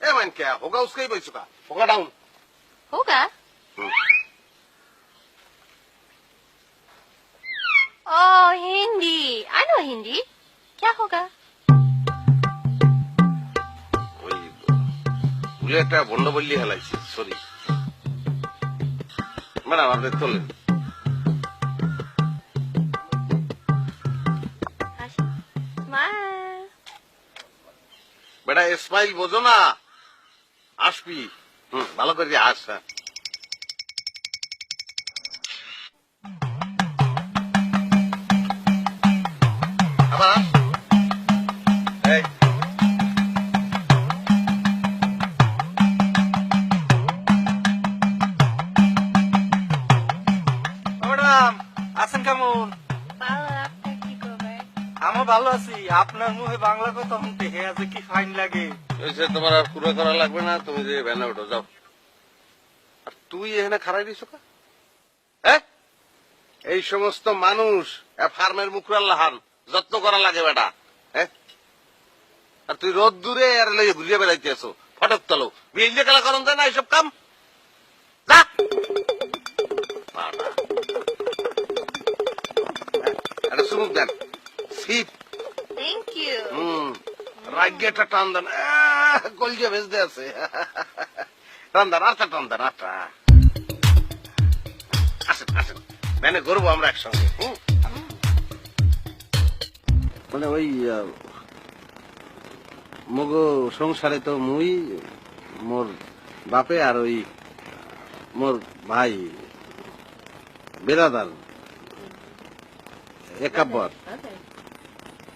ए मान क्या होगा उसका ही पैसों का होगा डाउन होगा हम्म। Oh Hindi I know Hindi क्या होगा ওই ভুলে একটা বন্ধ বললি হেলাইছি সরি ম্যাডাম আপনি তোলেন Smile. বেটা স্মাইল বোঝো না আসবি। ভালো করে হাস হ্যাঁ। আছেন কেমন? ভালো আছি। আপনার মুখে বাংলা কথা শুনতে হে আছে কি ফাইন লাগে? তোমার আর করা লাগবে না, তুমি যে ভ্যানে যাও। আর তুই এখানে খারাই কা এই সমস্ত মানুষ ফার্মের মুখরাল লাহান যত্ন করা লাগে বেটা আর তুই রোদ দূরে আর লেগে ঘুরিয়ে বেড়াইতে আসো, ফটক তলো। বিয়ে খেলা করন যায় না এইসব কাম? যা। একটা দেন। সিপ থ্যাংক ইউ হুম রাজ্যটা টান দেন। কলজে ভেজতে আছে। টান দেন আচ্ছা টান দেন আচ্ছা আসেন আসেন। মানে করব আমরা একসঙ্গে? মানে ওই মগ সংসারে তো মুই মোর বাপে আর ওই মোর ভাই বেরাদার একাব্বর।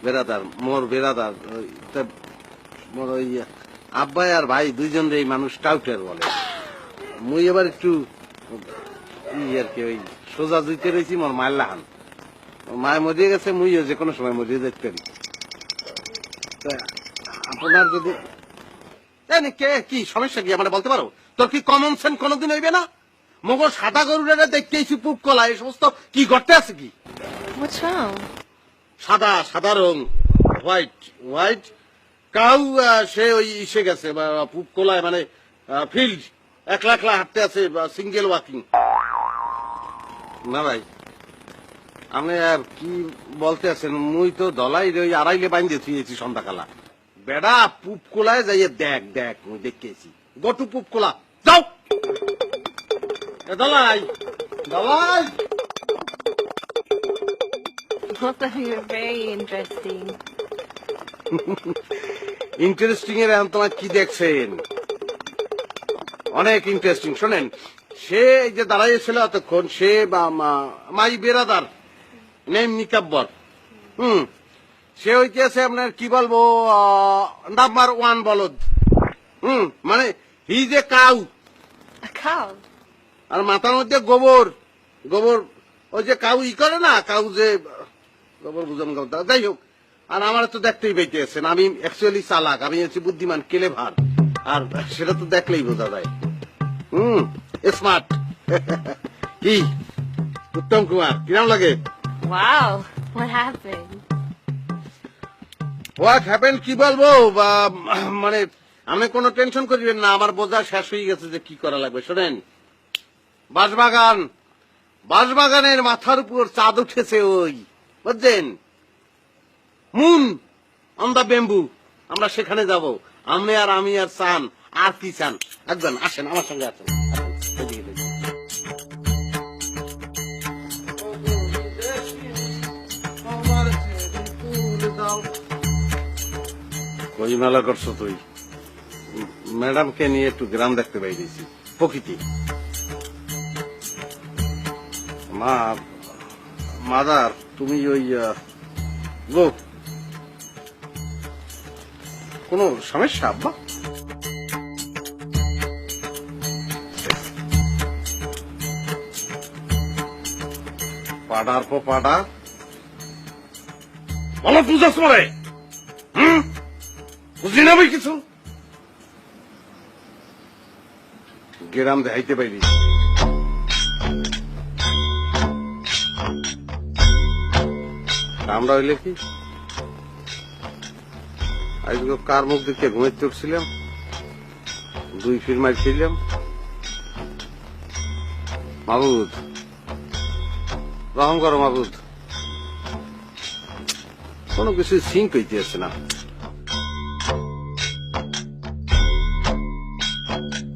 বেরাদার মোর বেড়াদার মোর ওই আব্বাই আর ভাই দুইজন এই মানুষ টাউটার বলে। মুই এবার একটু ই আর কি, ওই সোজা দুইতে রয়েছি মোর মায়ের লাহান। মায় মরিয়ে গেছে, মুইও যে কোনো সময় মরিয়ে যেতে পারি। আপনার যদি কে, কি সমস্যা কি? আমরা বলতে পারো? তোর কি কমন সেন্স কোনোদিন হইবে না? মগর সাদা গরুরা দেখতেইছি পুক কলা, এই সমস্ত কি করতে আছে কি? wrong? সাদা সাদা রং, হোয়াইট হোয়াইট। কাউ সে ওই ইসে গেছে কোলায় মানে ফিল্ড। একলা একলা হাঁটতে আছে সিঙ্গেল ওয়াকিং। না ভাই আপনি আর কি বলতে আছেন, মুই তো দলাই ওই আড়াইলে বাইন্দে থুয়েছি সন্ধ্যাকালা। বেড়া পুপ কোলায় যাইয়ে দেখ দেখ, মুই দেখেছি গটু পুপ কোলা, যাও! দলাই দলাই! Both of you are very interesting. Interesting এর তোমার কি দেখছেন অনেক ইন্টারেস্টিং শোনেন সে যে দাঁড়াইয়েছিল এতক্ষণ সে বা মাই বেরাদার নেম নিকাব্বর হুম সে হইতেছে আপনার কি বলব নাম্বার ওয়ান বলদ হুম মানে হি যে কাউ cow. আর মাথার মধ্যে গোবর গোবর ওই যে কাউ ই করে না কাউ যে গোবর বুঝাম গাও যাই হোক আর আমার তো দেখতেই আমি অ্যাকচুয়ালি চালাক আমি হচ্ছে বুদ্ধিমান কেলেভার আর সেটা তো দেখলেই বোঝা যায়। হুম স্মার্ট কি? উত্তম কুমার কিরম লাগে? হোয়াট হ্যাপেন কি বলব? বা মানে আমি কোনো টেনশন করিবেন না আমার বোঝা শেষ হয়ে গেছে যে কি করা লাগবে শোনেন। বাঁশবাগান বাঁশবাগানের মাথার উপর চাঁদ উঠেছে ওই। বুঝছেন মুন অন দা বেম্বু আমরা সেখানে যাব। আমি আর আমি আর চান আর কি চান? একজন আসেন, আমার সঙ্গে আসেন। কই মেলা করছ তুই। ম্যাডামকে নিয়ে একটু গ্রাম দেখতে বাইরেছি প্রকৃতি। মা মাদার তুমি ওই গো। কোনো সমস্যা, আব্বা? পাড়ার পর পাড়া। বলো বুঝাস মরে হুম? বুঝলি না কিছু? গ্রাম দেখাইতে পাইলি আমরা হইলে কি? আজকে কার মুখ দেখে ঘুমের চোখছিলাম দুই ফির মার খেলাম মাবুদ। রহম করো মাবুদ। কোনো কিছু সিঙ্ক হইতে আসছে না।